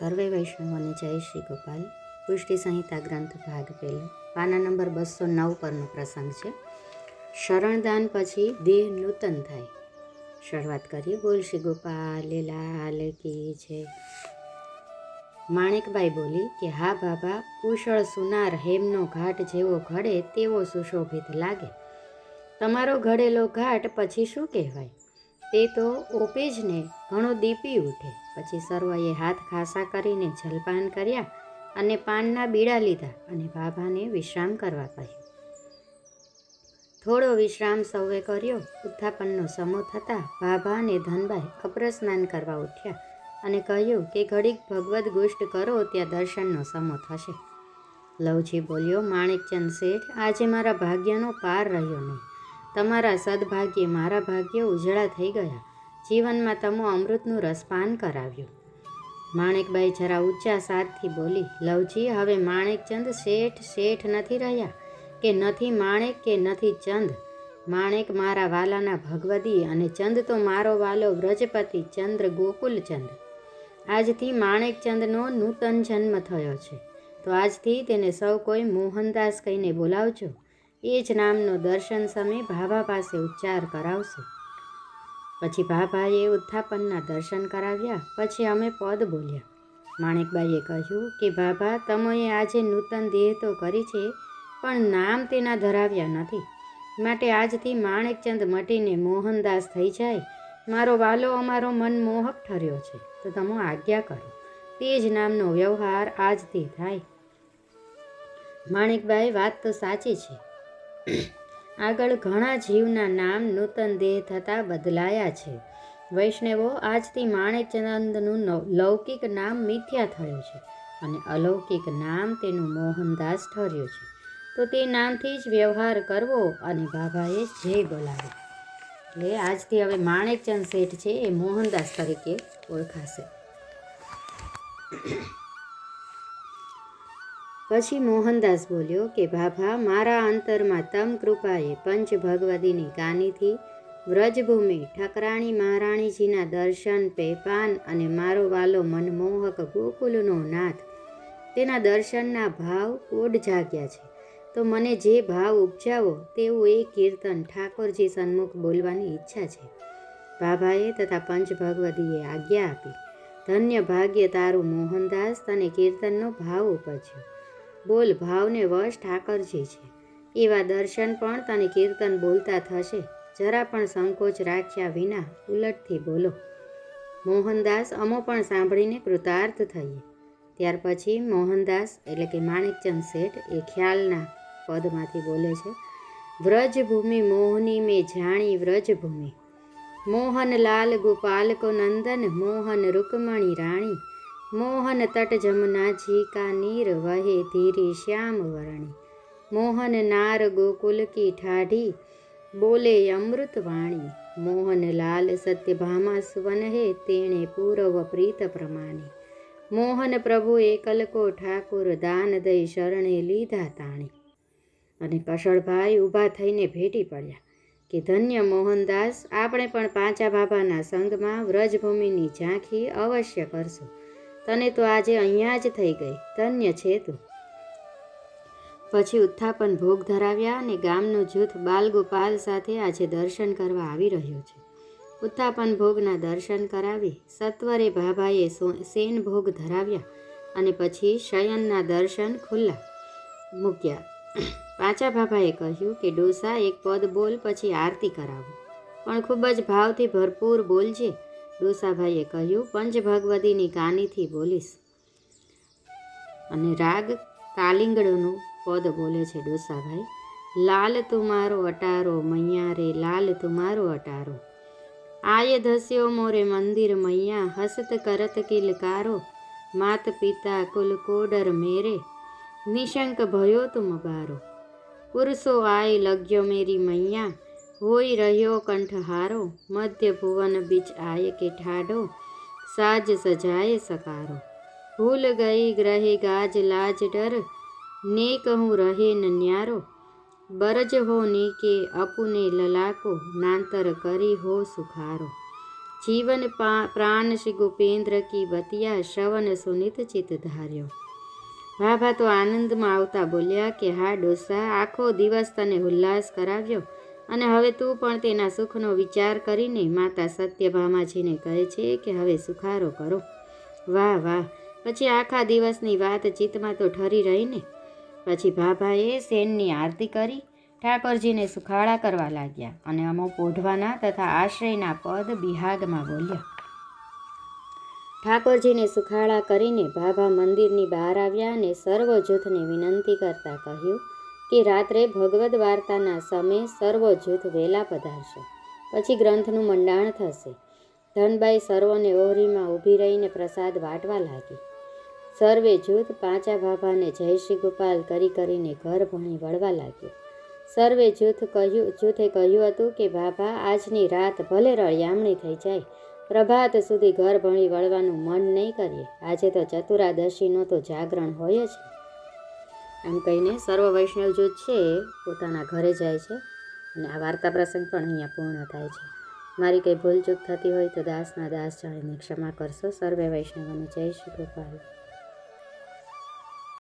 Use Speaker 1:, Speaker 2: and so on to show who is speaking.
Speaker 1: સર્વે વૈષ્ણવોને જય શ્રી ગોપાલ. પુષ્ટિ સંહિતા ગ્રંથ ભાગ પહેલો. પાના નંબર બસો નવ પરનો પ્રસંગ છે. શરણદાન પછી દેહ નૂતન થાય. શરૂઆત કરીએ. બોલ શ્રી ગોપાલ લાલ કી છે માણેકબાઈ બોલી કે, હા બાબા, કુશળ સુનાર હેમનો ઘાટ જેવો ઘડે તેવો સુશોભિત લાગે. તમારો ઘડેલો ઘાટ પછી શું કહેવાય? તે તો ઓપે જ ને ઘણો દીપી ઉઠે. પછી સર્વએ હાથ ખાસા કરીને જલપાન કર્યા અને પાનના બીડા લીધા અને બાબાને વિશ્રામ કરવા કહ્યું. થોડો વિશ્રામ સૌએ કર્યો. ઉત્થાપનનો સમો થતાં બાબા અને ધનબાઈ અપ્રસ્નાન કરવા ઉઠ્યા અને કહ્યું કે ઘડીક ભગવદ્ ગુષ્ટ કરો, ત્યાં દર્શનનો સમો થશે. લવજી બોલ્યો, માણેકચંદ શેઠ, આજે મારા ભાગ્યનો પાર રહ્યો નહીં. તમારા સદભાગ્યે મારા ભાગ્ય ઉજળા થઈ ગયા. જીવનમાં તમો અમૃતનું રસપાન કરાવ્યું. માણેકબાઈ જરા ઊંચા સાદથી બોલી, લવજી, હવે માણેકચંદ શેઠ શેઠ નથી રહ્યા? કે નથી માણેક કે નથી ચંદ? માણેક મારા વાલાના ભગવદી અને ચંદ તો મારો વાલો વ્રજપતિ ચંદ્ર ગોકુલચંદ આજથી માણેકચંદનો નૂતન જન્મ થયો છે. તો આજથી તેને સૌ કોઈ મોહનદાસ કહીને બોલાવજો. એ જ નામનો દર્શન સમય ભાભા પાસે ઉચ્ચાર કરાવશો. પછી ભાભાએ ઉત્થાપનના દર્શન કરાવ્યા, પછી અમે પદ બોલ્યા. માણેકબાઈએ કહ્યું કે ભાભા તમોએ આજે નૂતન દેહ તો કરી છે, પણ નામ તેના ધરાવ્યા નથી. માટે આજથી માણેકચંદ મટીને મોહનદાસ થઈ જાય. મારો વાલો અમારો મનમોહક ઠર્યો છે. તો તમે આજ્ઞા કરો. તે જ નામનો વ્યવહાર આજથી થાય. માણેકબાઈ વાત તો સાચી છે. આગળ ઘણા જીવના નામ નૂતન દેહ થતાં બદલાયા છે. વૈષ્ણવો આજથી માણેકચંદનું લૌકિક નામ મિથ્યા થયું છે અને અલૌકિક નામ તેનું મોહનદાસ ઠર્યું છે. તો તે નામથી જ વ્યવહાર કરવો અને બાબાએ જય બોલાવ્યો. એટલે આજથી હવે માણેકચંદ શેઠ છે એ મોહનદાસ તરીકે ઓળખાશે. પછી મોહનદાસ બોલ્યો કે ભાભા મારા અંતરમાં તમ કૃપાએ પંચ ભગવદીની કાનીથી વ્રજભૂમિ ઠકરાણી મહારાણીજીના દર્શન, પેપાન અને મારો વાલો મનમોહક ગોકુલનો નાથ. તેના દર્શનના ભાવ કોડ જાગ્યા છે. તો મને જે ભાવ ઉપજાવો તેવું એ કીર્તન ઠાકોરજી સન્મુખ બોલવાની ઈચ્છા છે. ભાભાએ તથા પંચ ભગવદીએ આજ્ઞા આપી. ધન્ય ભાગ્ય તારું મોહનદાસ. તને કીર્તનનો ભાવ ઉપજ્યો. બોલ, ભાવને વશ ઠાકરજી છે. એવા દર્શન પણ તને કીર્તન બોલતા થશે. જરા પણ સંકોચ રાખ્યા વિના ઉલટથી બોલો. મોહનદાસ અમો પણ સાંભળીને કૃતાર્થ થઈએ. ત્યાર પછી મોહનદાસ એટલે કે માણેકચંદ શેઠ એ ખ્યાલના પદમાંથી બોલે છે, વ્રજભૂમિ મોહની મેં જાણી વ્રજભૂમિ. મોહન લાલ ગોપાલકો નંદન, મોહન રૂકમણી રાણી. મોહન તટ જમનાજી ઝીકા નીર વહે ધીરી શ્યામ વરણી. મોહન નાર ગોકુલ કી ઠાઢી, બોલે અમૃત વાણી. મોહન લાલ સત્યભામા સુવન હે તેણે પૂરવ પ્રીત પ્રમાણે. મોહન પ્રભુ એકલકો ઠાકુર દાન દઈ શરણે લીધા તાણી. અને કશળભાઈ ઊભા થઈને ભેટી પડ્યા કે, ધન્ય મોહનદાસ, આપણે પણ પાંચા બાબાના સંગમાં વ્રજભૂમિની ઝાંખી અવશ્ય કરશું. તને તો આજે અહીંયા જ થઈ ગઈ. ધન્ય છે તું. પછી ઉત્થાપન ભોગ ધરાવ્યા અને ગામનું જૂથ બાલગોપાલ સાથે આજે દર્શન કરવા આવી રહ્યું છે. ઉત્થાપન ભોગના દર્શન કરાવી સત્વરે ભાભાએ સેન ભોગ ધરાવ્યા અને પછી શયનના દર્શન ખુલ્લા મૂક્યા. પાછા ભાભાએ કહ્યું કે, ડોસા, એક પદ બોલ, પછી આરતી કરાવો. પણ ખૂબ જ ભાવથી ભરપૂર બોલજે. ડોસાભાઈએ કહ્યું, પંચ ભગવતીની કાનીથી બોલીશ. અને રાગ કાલિંગડનું પદ બોલે છે ડોસાભાઈ, લાલ તુમારો અટારો, મૈયા રે લાલ તુમારો અટારો. આય ધસ્યો મોરે મંદિર મૈયા, હસત કરત કિલકારો. માત પિતા કુલ કોડર મેરે, નિશંક ભયો તુમ બારો. પુરુષો આય લગ્યો મેરી મૈયા હોઈ રહ્યો કંઠહારો, મધ્ય ભુવન બીચ આય કે ઠાડો, સાજ સજાય સકારો. ભૂલ ગઈ ગ્રહે ગાજ લાજ ડર ને કહું રહે ન્યારો. બરજ હો નીકે અપુને લલાકો, નાંતર કરી હો સુખારો. જીવન પા, પ્રાણ શ્રી ગોપેન્દ્ર કી બતિયા શ્રવણ સુનિત ચિત ધાર્યો. ભાભા તો આનંદમાં આવતા બોલ્યા કે હા ડોસા, આખો દિવસ તને ઉલ્લાસ કરાવ્યો. અને હવે તું પણ તેના સુખનો વિચાર કરીને માતા સત્યભામાજીને કહે છે કે હવે સુખારો કરો. વાહ વાહ. પછી આખા દિવસની વાતચીતમાં તો ઠરી રહીને પછી ભાભાએ સેનની આરતી કરી, ઠાકોરજીને સુખાળા કરવા લાગ્યા અને અમો પોઢવાના તથા આશ્રયના પદ બિહાગમાં બોલ્યા. ઠાકોરજીને સુખાળા કરીને ભાભા મંદિરની બહાર આવ્યા અને સર્વ જૂથને વિનંતી કરતા કહ્યું કે રાત્રે ભગવદ્ વાર્તાના સમયે સર્વ જૂથ વહેલા પધારશે. પછી ગ્રંથનું મંડાણ થશે. ધનબાઈ સર્વને ઓહરીમાં ઊભી રહીને પ્રસાદ વાટવા લાગી. સર્વે જૂથ પાંચા ભાભાને જય શ્રી ગોપાલ કરી કરીને ઘર ભણી વળવા લાગ્યો. સર્વે જૂથ કહ્યું, જૂથે કહ્યું હતું કે બાબા આજની રાત ભલે રળિયામણી થઈ જાય, પ્રભાત સુધી ઘર ભણી વળવાનું મન નહીં કરીએ. આજે તો ચતુરાદશીનો તો જાગરણ હોય જ. આમ કહીને સર્વ વૈષ્ણવ જૂથ છે, પોતાના ઘરે જાય છે અને આ વાર્તા પ્રસંગ પણ અહીંયા પૂર્ણ થાય છે. મારી કંઈ ભૂલચૂક થતી હોય તો દાસના દાસ જાણીને ક્ષમા કરશો. સર્વે વૈષ્ણવોને જય શ્રી ગોપાલ.